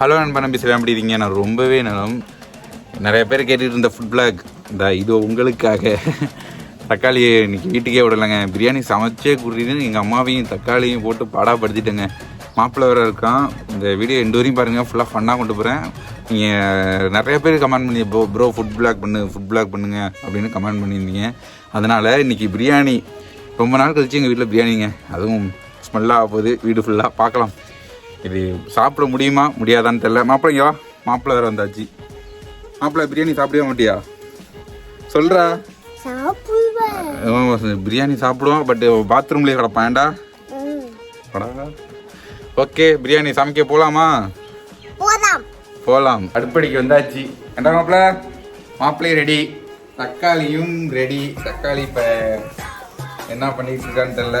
Hello நண்பன் நம்பி சில எப்படி இருக்கீங்க? நான் ரொம்பவே நலம். நிறைய பேர் கேட்டுகிட்டு இருந்த ஃபுட் பிளாக் இந்த இது உங்களுக்காக. தக்காளியை இன்றைக்கி வீட்டுக்கே விடலைங்க. பிரியாணி சமைச்சே குடின்னு எங்கள் அம்மாவையும் தக்காளியும் போட்டு பாடாப்படுத்திட்டேங்க. மாப்பிள்ளை வேறு இருக்கான். இந்த வீடியோ எண்டு வரையும் பாருங்கள் ஃபுல்லாக ஃபன்னாக கொண்டு போகிறேன் நீங்கள் நிறைய பேர் கமெண்ட் பண்ணி ப்ரோ ப்ரோ ஃபுட் பிளாக் பண்ணு ஃபுட் பிளாக் பண்ணுங்க அப்படின்னு கமெண்ட் பண்ணியிருந்தீங்க. அதனால் இன்னைக்கு பிரியாணி ரொம்ப நாள் கழிச்சு எங்கள் வீட்டில் பிரியாணிங்க. அதுவும் ஸ்மெல்லாக போகுது. வீடு ஃபுல்லாக பார்க்கலாம். இது சாப்பிட முடியுமா? முடியாதான்னு தெரில மாப்பிள்ளை இங்க வா. மாப்பிள்ளை வேறு வந்தாச்சு. மாப்பிள்ளை பிரியாணி சாப்பிடவே மாட்டியா? சொல்கிறா சாப்பிடுவேன் பிரியாணி சாப்பிடுவோம் பட் பாத்ரூம்லேயே கிடப்பான்டா ஓகே பிரியாணி சமைக்க போகலாமா போகலாம் அடுப்படிக்கு வந்தாச்சு. என்ன மாப்பிள்ள? மாப்பிள்ளையும் ரெடி. தக்காளியும் ரெடி. தக்காளி இப்போ என்ன பண்ணிட்டு இருக்கான்னு தெரில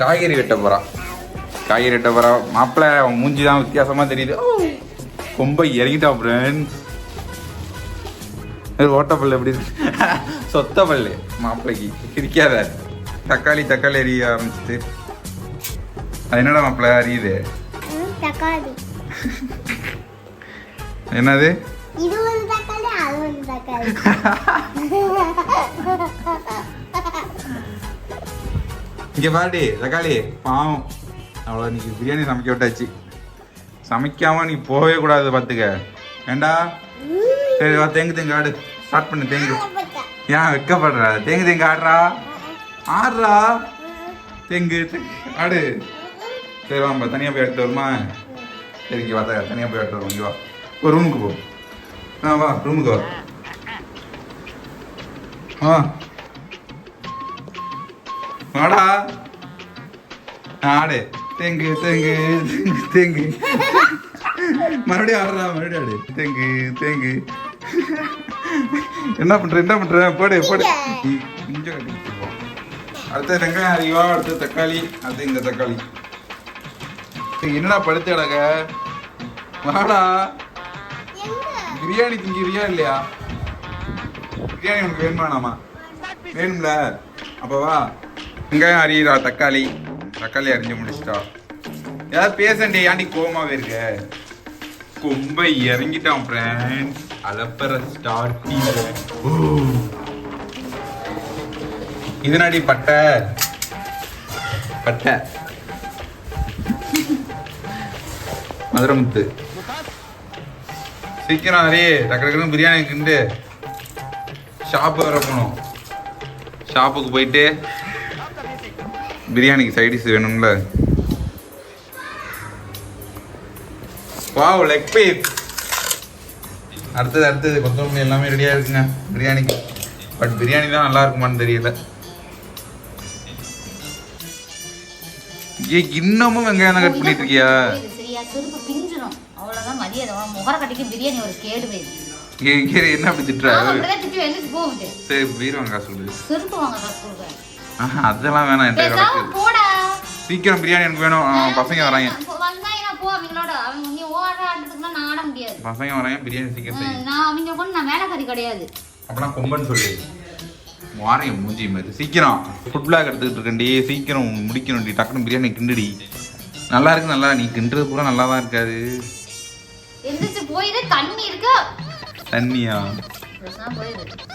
காய்கறி வெட்ட போகிறான் காய்கறி வெட்ட போகிறா மாப்பிள்ளை அவன் மூஞ்சி தான் வித்தியாசமாக தெரியுது ரொம்ப இறங்கிட்டான் ஃப்ரெண்ட்ஸ் ஓட்டப்பல்லு எப்படி சொத்த பல்லு மாப்பிள்ளைக்கு சிரிக்காத தக்காளி தக்காளி எரிய ஆரம்பிச்சிட்டு. அது என்னடா மாப்பிள்ளை அறியுது தக்காளி. என்னது? இது ஒரு தக்காளி அது ஒரு தக்காளி. இங்க பாடி தக்காளி பாவம். அவ்வளோ இன்னைக்கு பிரியாணி சமைக்க விட்டாச்சு. சமைக்காமல் நீ போகவே கூடாது பார்த்துக்க ஏண்டா? சரி வா தேங்கு தேங்கு ஆடு. ஸ்டார்ட் பண்ணு தேங்கு. ஏன் வெக்கப்படுற? தேங்கு தேங்கு ஆடுறா? ஆடுறா? தேங்கு தேங்கு ஆடு. சரி வாம்பா தனியாக போய் எடுத்து வருமா? சரி இங்கே வா தனியாக போய் எடுத்து வருவோம். இங்கே வா. ஒரு ரூமுக்கு போ. ஆ வா ரூமுக்கு வா. ஆ. வாடா. ஆடு. தேங்கு தேங்கு தேங்கு. தேங்கு மறுபடியும் ஆடுறா மறுபடியும் ஆடு. தேங்கு தேங்கு. என்ன பண்ற என்ன பண்ற? போடு போடு. கொஞ்சம் கட்டி அடுத்த வெங்காயம் அறிவா அடுத்த தக்காளி அடுத்து இந்த தக்காளி. என்னடா படுத்து அழக வாடா. பிரியாணி திங்கிறியா இல்லையா? பிரியாணி உனக்கு வேணுமா வேணும்ல. அப்போ வா. வெங்காயம் அரியுதா தக்காளி. தக்காளி அரிஞ்சு முடிச்சிட்டா. ஏதாவது பேசண்டி ஏன்டி கோமாவே இருக்க? கொம்ப இறங்கிட்டான் ஃப்ரெண்ட்ஸ் அலப்பற ஸ்டார்டிங் இதனாடி பட்டை? பட்டை. மதுரமுத்து சீக்கிரம் அரே டக்கு டக்குனு பிரியாணி கிண்டு ஷாப்பு வர போனோம் ஷாப்புக்கு போயிட்டு பிரியாணிக்கு சைடிஸ் வேணும்ல. வாவ் லெக் பீஸ் அடுத்தது அடுத்தது கொத்தமல்லி எல்லாமே ரெடியாக இருக்குங்க பிரியாணிக்கு. பட் பிரியாணி தான் நல்லா இருக்குமான்னு தெரியல. ஏ இன்னமும் வெங்காயம் தான் கட் பண்ணிட்டு இருக்கியா என்ன அப்படி திட்டுற? சரி பீரோ காசு சொல்லு அதெல்லாம் வேணாம் என்கிட்ட கிடக்கு சீக்கிரம் பிரியாணி எனக்கு வேணும். பசங்க வராங்க. பசங்க வராங்க பிரியாணி சீக்கிரம் செய்யும் நான் அவங்க கொண்டு நான் வேலைக்காரி கிடையாது. அப்பனா கொம்பன் சொல்லு. வாரையும் மூஞ்சி மாதிரி சீக்கிரம். ஃபுட் பிளாக் எடுத்துக்கிட்டு இருக்கண்டி சீக்கிரம் முடிக்கணும்டி டக்குனு பிரியாணி கிண்டுடி. நல்லா இருக்கு நல்லா. நீ கிண்டுறது கூட நல்லா தான் இருக்காது. எந்திரிச்சு போயிரு. தண்ணி இருக்கு. தண்ணியா?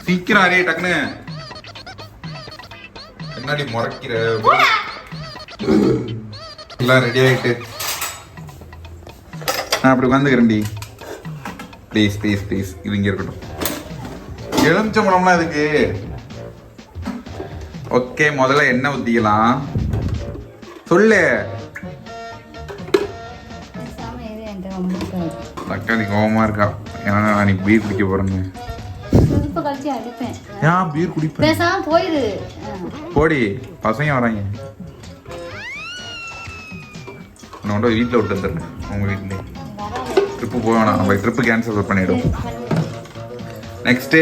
சீக்கிரம் அரே டக்குனு. என்னடி முறைக்கிற எல்லாம் ரெடி ஆயிட்டு. நான் அப்படி உட்காந்துக்கிறேன்டி ப்ளீஸ் ப்ளீஸ் ப்ளீஸ் இது இங்கே இருக்கட்டும் எலுமிச்சம்பழம்லாம் இதுக்கு ஓகே முதல்ல எண்ணெய் ஊற்றிக்கலாம் சொல்லு. தக்காளி கோவமா இருக்கா? ஏன்னா நான் நீ பீர் குடிக்க போறேன்னு. செருப்பு கழிச்சு அடிப்பேன். ஏன் பீர் குடிப்பேன் பேசாம போயிரு. போடி பசங்க வராங்க. நான் உன்ட வீட்டில் விட்டு வந்துடுறேன் உங்க வீட்டிலே ட்ரிப்பு போக வேணாம் நம்ம ட்ரிப்பு கேன்சல் பண்ணிவிடும் நெக்ஸ்ட்டு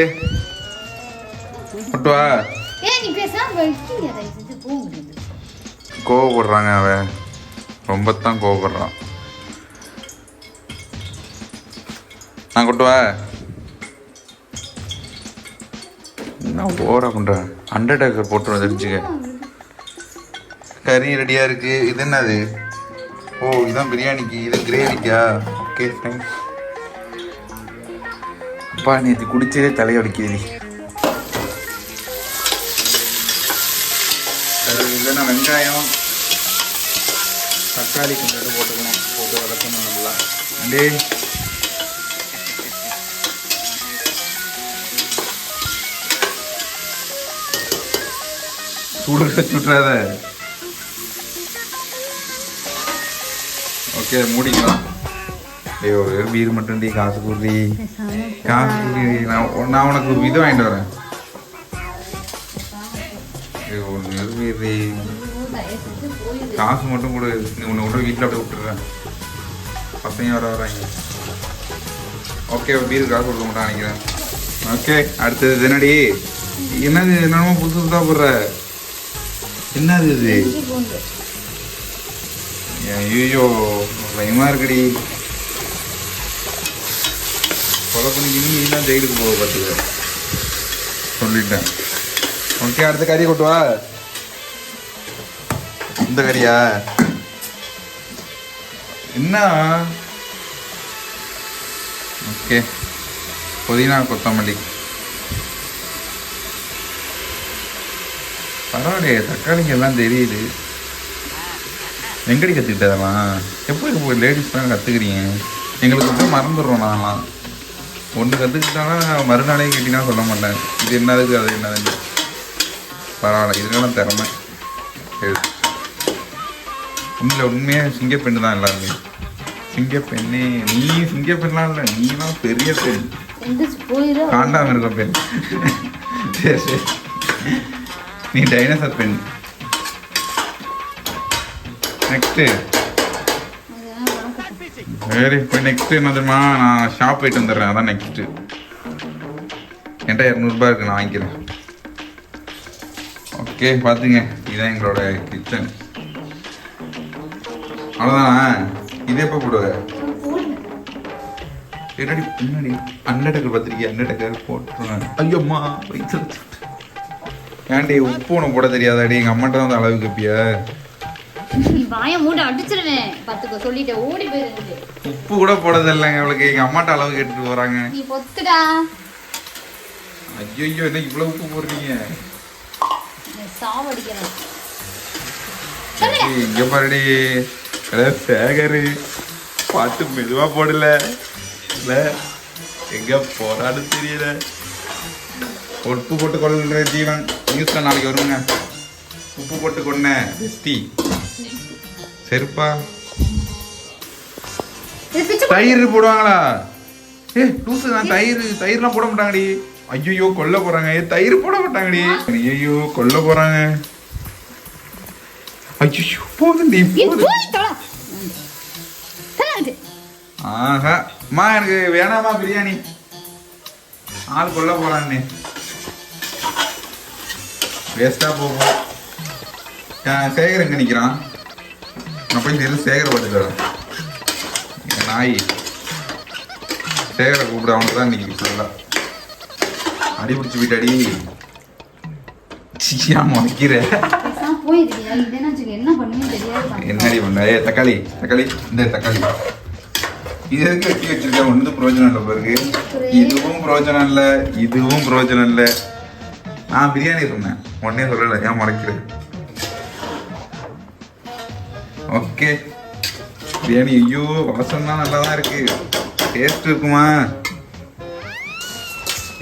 மட்டுவா கோவப்படுறாங்க அவன். ரொம்ப தான் கோவப்படுறான். நான் கொட்டுவா என்ன ஓவரா பண்றேன். அண்டர்டேக்கர் போட்டு தெரிஞ்சுக்க. கறி ரெடியா இருக்கு. இது என்னது? ஓ இதுதான் பிரியாணிக்கு. இது கிரேவிக்கா ஓகே ஃபைன் அப்பா நேற்று குடிச்சதே தலையடிக்குது. இல்லைன்னா வெங்காயம்? தக்காளி கொஞ்சம் போட்டுக்கணும். போட்டு வளர்க்கணும் நல்லா. அண்டே. சுடுற சுட்டுறாத. ஓகே மூடிக்கலாம். ஐயோ வெறும் பீர் மட்டும் டீ காசு கூடி. காசு கூடி நான் நான் உனக்கு ஒரு இது வாங்கிட்டு வரேன். ஐயோ ஒரு காசு மட்டும் கொடு. நீ உன்னை விட்டு வீட்டில் அப்படியே விட்டுறேன் பசங்க வர வராங்க. ஓகே பீர் காசு கொடுக்க மாட்டான் நினைக்கிறேன். ஓகே அடுத்தது என்னடி? என்னது என்னமோ புதுசு புதுசாக போடுற. என்னது இது? ஐயோ பயமா இருக்குடி. கொலை பண்ணி நீ தான் ஜெயிலுக்கு போக பார்த்துக்க? சொல்லிட்டேன். ஓகே அடுத்த கறி கொட்டு வா. இந்த கறியா? என்ன? ஓகே. புதினா கொத்தமல்லி. பரவாயில்லையே தக்காளிங்க எல்லாம் தெரியுது. எங்கடி கற்றுக்கிட்டதெல்லாம் எப்போ இப்போ லேடிஸ் தான் கற்றுக்குறீங்க எங்களுக்கு வந்து மறந்துடுறோம் நான்லாம் ஒன்று கற்றுக்கிட்டாலும் மறுநாளே கேட்டினா சொல்ல மாட்டேன். இது என்னதுக்கு அது என்னதுன்னு பரவாயில்ல இதுக்கெல்லாம் திறமை. உண்மையில் உண்மையாக சிங்கப்பெண்ணு தான் எல்லாருமே. சிங்கப்பெண்ணே நீ சிங்கப்பெண்ணலாம் இல்லை நீலாம் பெரிய பெண். எந்திரிச்சு போயிடும் காண்டாம இருக்க பெண். சரி சரி. நீ டைனோசர் பெண். நெக்ஸ்ட்டு சரி இப்போ நெக்ஸ்ட்டு என்ன தெரியுமா? நான் ஷாப் போயிட்டு வந்துடுறேன். அதான் நெக்ஸ்ட்டு என்கிட்ட இரநூறுபா இருக்கு நான் வாங்கிக்கிறேன். ஓகே பார்த்துங்க இதுதான் எங்களோட கிச்சன் அவ்வளோதானா இது எப்போ போடுவ? என்னடி பின்னாடி அன்னடக்கர் பத்திரிக்கை அன்னடக்கர் போட்டுருவேன். ஐயோம்மா வயிற்று ஏன்டி உப்பு உனக்கு போட தெரியாதாடி? எங்கள் அம்மாட்ட தான் வந்து அளவு கப்பியா? வாயை மூட அடிச்சிருவேன். பத்துக்க சொல்லிட்டேன் ஓடி போயிருந்து உப்பு கூட போட தெரியலங்க அவளுக்கு எங்கள் அம்மாட்ட அளவு கேட்டுட்டு போகிறாங்க நீ பொத்துடா. ஐயோ என்ன இவ்வளோ உப்பு போடுறீங்க? சாவடிக்கிறேன் இங்க பாருடி. சேகரு. பாட்டு மெதுவா போடல. இல்ல எங்க போறான்னு தெரியல. உப்பு போட்டு கொள்ளுற ஜீவன். நியூஸ்ல நாளைக்கு வருங்க உப்பு போட்டு கொன்ன பெஸ்டி செருப்பா. தயிர் போடுவாங்களா? ஏ லூசு நான் தயிர் தயிர்லாம் போட மாட்டாங்கடி. ஐயோ கொல்ல போறாங்க. ஏ தயிர் போட மாட்டாங்கடி. ஐயோ கொல்ல போறாங்க. ஐயோ போதுண்டி. ஆஹா. அம்மா எனக்கு வேணாமா பிரியாணி? ஆள் கொல்ல போறான்னு. வேஸ்டா போகும். சேகர் எங்க நிக்கிறான்? நான் போய் தெரியும் சேகரை பார்த்துட்டு வரேன். நாய். சேகரை கூப்பிட அவனுக்கு தான் இன்னைக்கு ஃபுல்லா அடி பிடிச்சி போயிட்டாடி. சியா முறைக்கிற? பேசாம போயிருக்கியா? இல்லைன்னா வச்சுக்க, என்ன பண்ணுவீங்கன்னு தெரியாது பாரு. என்னடி பண்ண? ஏ தக்காளி தக்காளி இந்த தக்காளி. இது எதுக்கு வெட்டி வச்சிருக்கேன் ஒன்றும் பிரயோஜனம் இல்லை பாருங்க இதுவும் பிரயோஜனம் இல்லை இதுவும் பிரயோஜனம் இல்லை. நான் பிரியாணி சொன்னேன். உடனே சொல்லலை ஏன் மறைக்கிறேன் ஓகே பிரியாணி ஐயோ வாசம் தான் நல்லா தான் இருக்கு. டேஸ்ட் இருக்குமா?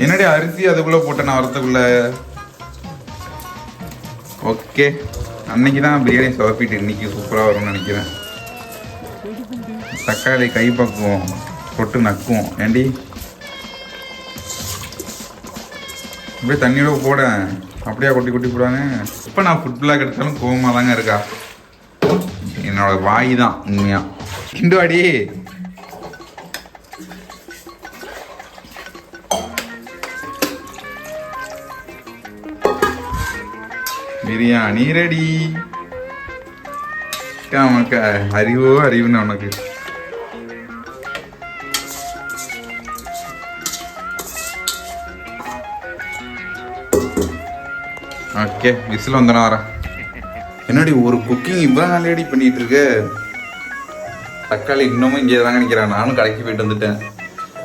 என்னடி அரிசி அதுக்குள்ள போட்டேன் நான் வரத்துக்குள்ள? ஓகே அன்னைக்கு தான் பிரியாணி சொதப்பிட்டு இன்னைக்கு சூப்பராக வரும்னு நினைக்கிறேன். தக்காளி கை பக்குவோம் தொட்டு நக்குவோம். ஏண்டி? அப்படியே தண்ணியோட போட. அப்படியே கொட்டி கொட்டி போடுவாங்க இப்போ நான் ஃபுட் பிளாக் எடுத்தாலும் கோவமாக தாங்க இருக்கா? என்னோட வாய் தான் உண்மையாக கிண்டுவாடி பிரியாணி ரெடி உனக்கு அறிவோ அறிவுன்னு உனக்கு. ஓகே விசில் வந்தனா வர. என்னடி ஒரு குக்கிங் இவ்வளோ நாள் ரெடி பண்ணிட்டு இருக்க தக்காளி இன்னமும் இங்கே தாங்க நிற்கிறேன் நானும் கடைக்கு போயிட்டு வந்துட்டேன்.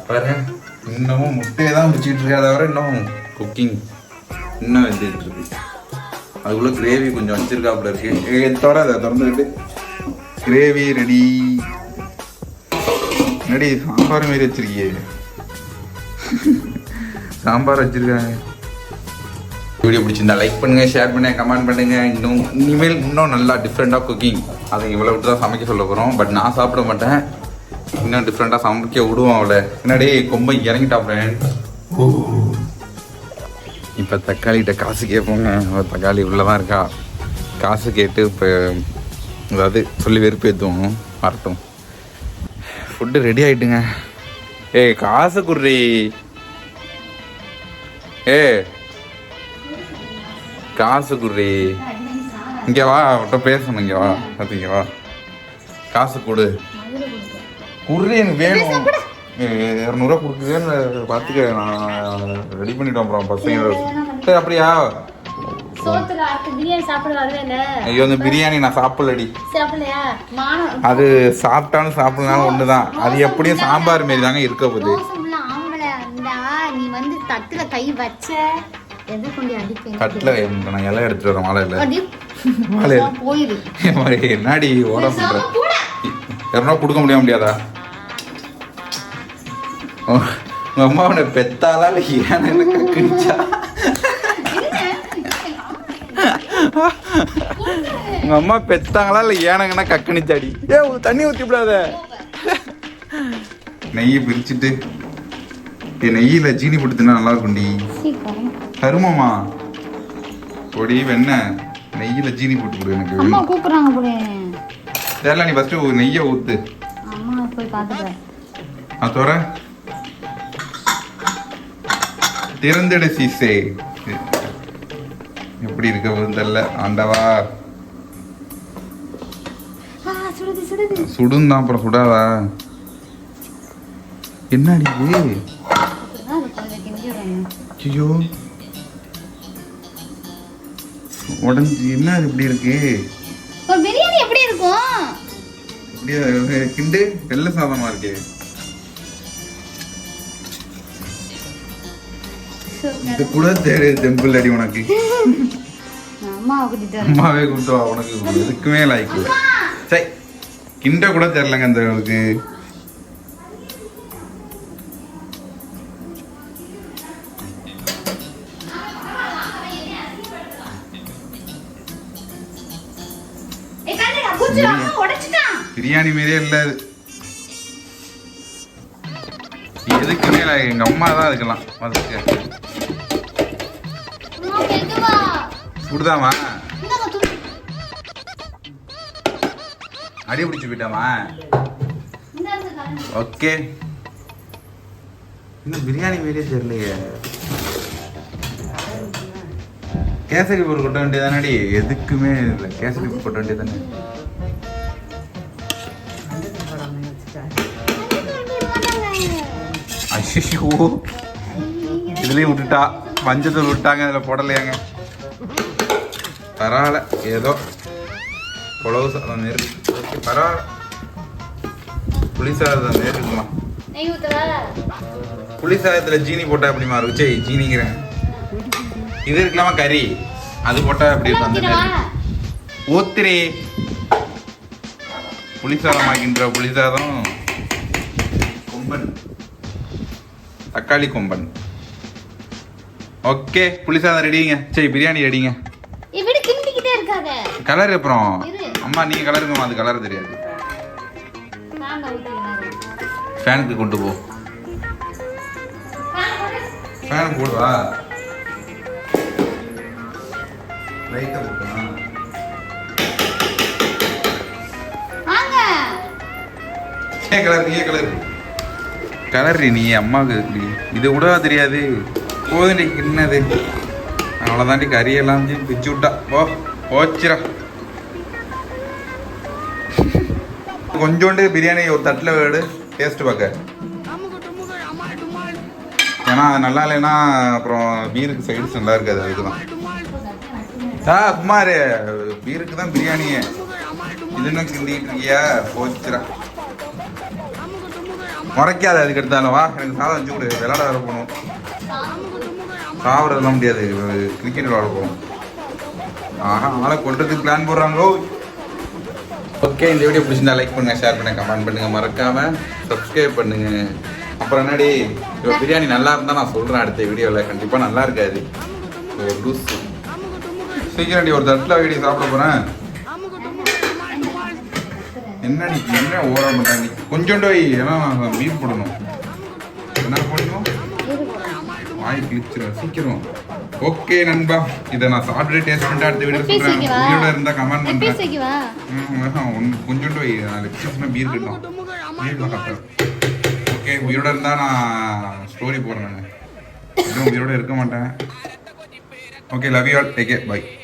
பாரு இன்னமும் முட்டையை தான் பிடிச்சிட்டு இருக்கா தவிர இன்னும் குக்கிங் இன்னும் வச்சுட்டு இருக்கு அதுக்குள்ள கிரேவி கொஞ்சம் வச்சிருக்காப்புல இருக்கு. தவிர அதை திறந்துக்கிட்டு கிரேவி ரெடி என்னடி சாம்பார் மாரி வச்சிருக்கியே. சாம்பார் வச்சிருக்காங்க. வீடியோ பிடிச்சிருந்தா லைக் பண்ணுங்க ஷேர் பண்ணுங்க கமெண்ட் பண்ணுங்க. இன்னும் இனிமேல் இன்னும் நல்லா டிஃப்ரெண்டாக குக்கிங் அதை இவ்வளோ விட்டு தான் சமைக்க சொல்ல போகிறோம் பட் நான் சாப்பிட மாட்டேன். இன்னும் டிஃப்ரெண்டாக சமைக்க விடுவோம் அவளை. என்னடே கொம்பை இறங்கிட்டாப்றேன் இப்போ தக்காளிகிட்ட காசு கேட்போங்க. தக்காளி உள்ளே தான் இருக்கா. காசு கேட்டு இப்போ அதாவது சொல்லி வெறுப்பேற்றுவோம் வரட்டும். ஃபுட்டு ரெடி ஆயிட்டுங்க. ஏய் காசு குர்ரி ஏ காசு குர்ரி இங்க வா அவட்ட பேசணும் இங்க வா பார்த்து இங்க வா காசு கொடு குர்ரி எனக்கு வேணும் இரநூறுவா கொடுக்குதுன்னு பார்த்துக்க நான் ரெடி பண்ணிட்டோம் அப்புறம் பசங்க சரி அப்படியா? ஐயோ அந்த பிரியாணி நான் சாப்பிடலடி. அது சாப்பிட்டாலும் சாப்பிடலாம் ஒன்று தான் அது எப்படியும் சாம்பார் மாரி தாங்க இருக்க போகுது. நீ வந்து தட்டுல கை வச்ச. கட்டில் நான் இலை எடுத்துட்டு வரேன் மாலை இல்லை போயிரு. என்னடி ஓட பண்ற? இரநூறுவா கொடுக்க முடிய முடியாதா? உ- உங்க அம்மா உன்னை பெத்தாலா இல்லை ஏன்னு கக்குச்சா உங்க அம்மா பெத்தாங்களா இல்லை ஏனங்கன்னா கக்குனிச்சாடி? ஏ தண்ணி ஊத்தி விடாத. நெய்யை பிரிச்சுட்டு. ஏ நெய்யில சீனி போட்டு தின்னா நல்லா இருக்கும்டி கருமமா பொடி வெண்ணெய் நெய்யில சீனி போட்டு கொடு எனக்கு. அம்மா கூப்பிடுறாங்க போல. தெரியல நீ ஃபர்ஸ்ட் நெய்யை ஊத்து. அம்மா போய் பாத்துக்கிறேன் அது தவிர திறந்தெடு சீசே. எப்படி இருக்க தெரியல. ஆண்டவா. சுடுது சுடுது. சுடும் தான் அப்புறம் சுடாதா? என்னடி விடணும் ஐயோ. உடஞ்சி என்ன இப்படி இருக்கு? ஒரு பிரியாணி எப்படி இருக்கும்? இப்படியே கிண்டு வெள்ளை சாதமா இருக்கே. இது கூட தெரியுது டெம்பிள் அடி உனக்கு. அம்மாவை வா உனக்கு எதுக்குமே லாய்க்கு இல்லை. சரி கிண்ட கூட தெரிலங்க அந்த பிரியாணி. மாரியே இல்லை இது எதுக்குமே இல்லை எங்க அம்மா தான் இருக்கலாம் அதுக்கு துணி. அடி பிடிச்சி போயிட்டாமா? ஓகே. இன்னும் பிரியாணி மாரியே தெரியலையே. கேசரி பொருள் கொட்ட வேண்டியதானடி? எதுக்குமே இல்லை. கேசரி கொட்ட வேண்டியதானே? ஐயோ இதுலயும் விட்டுட்டா. மஞ்சத்தூள் விட்டாங்க அதில் போடலையாங்க. பரவாயில்ல. ஏதோ குழவு சாதம் மாரி. ஓகே பரவாயில்ல. புளி சாதம் மாரி இருக்குமா? புளி சாதத்தில் ஜீனி போட்டா எப்படிமா இருக்கும்? சரி ஜீனிங்கிறேன். இது இருக்கலாமா கறி. அது போட்டா எப்படி இருக்கும் அந்த மாதிரி? ஊத்திரி. புளி சாதம் ஆகின்ற புளி சாதம் கொம்பன். தக்காளி கொம்பன். ஓகே புளி சாதம் ரெடிங்க சரி பிரியாணி ரெடிங்க இப்படி கிண்டிக்கிட்டே இருக்காத. கலர் அப்புறம். அம்மா நீங்க கலருங்கம்மா அது கலர் தெரியாது. ஃபேனுக்கு கொண்டு போ. ஃபேன் போடுவா? லைட்டாக போட்டுனா வாங்க. ஏ கலர் நீ கலர். கலர் நீ அம்மாவுக்கு இது கூட தெரியாது. போதுண்டி என்னது அவ்வளோதாண்டி கறியெல்லாம் பிச்சு விட்டா. போ போச்சிரா கொஞ்சோண்டு பிரியாணி ஒரு தட்டில் வேடு டேஸ்ட் பார்க்க. ஏன்னா அது நல்லா இல்லைன்னா அப்புறம் பீருக்கு சைடுஸ் நல்லா இருக்காது அதுக்கு தான் ஆ குமார் பீருக்கு தான் பிரியாணியே. இது என்ன கிண்டிட்டு இருக்கியா? போச்சுரா முறைக்காத அதுக்கு எடுத்தாலும். வா எனக்கு சாதம் வச்சு கொடு. விளாட வர போகணும். சாப்பிட்றதுலாம் முடியாது. கிரிக்கெட் விளாட போகணும். ஆஹா ஆளை கொள்றதுக்கு பிளான் போடுறாங்களோ? ஓகே இந்த வீடியோ பிடிச்சிருந்தா லைக் பண்ணுங்க ஷேர் பண்ணுங்க கமெண்ட் பண்ணுங்க. மறக்காம சப்ஸ்கிரைப் பண்ணுங்க. அப்புறம் என்னடி? இப்போ பிரியாணி நல்லா இருந்தா நான் சொல்றேன் அடுத்த வீடியோவில் கண்டிப்பாக நல்லா இருக்காது. ஒரு லூஸ் சீக்கிரம் ஒரு தட்டில் வீடியோ சாப்பிட போறேன். என்னடி என்ன ஓரம் பண்றாங்க நீ? கொஞ்சோண்டு வை ஏன்னா மீன் போடணும். என்ன போடணும்? வாய் கிழிச்சிடும் சீக்கிரம். ஓகே நண்பா. இதை நான் சாப்பிட்டு டேஸ்ட் பண்ணிட்டு அடுத்த வீடியோ வைக்கவா? உயிரோட இருந்தா கமெண்ட் ஒண்ணு- கொஞ்சோண்டு வை. நாலு பீஸ்னா பீர் கட்டும் பீர்லாம் கட்டும் ஓகே உயிரோட இருந்தா நான் ஸ்டோரி போடுறேன். நான் உயிரோட இருக்க மாட்டேன். Okay love you all take bye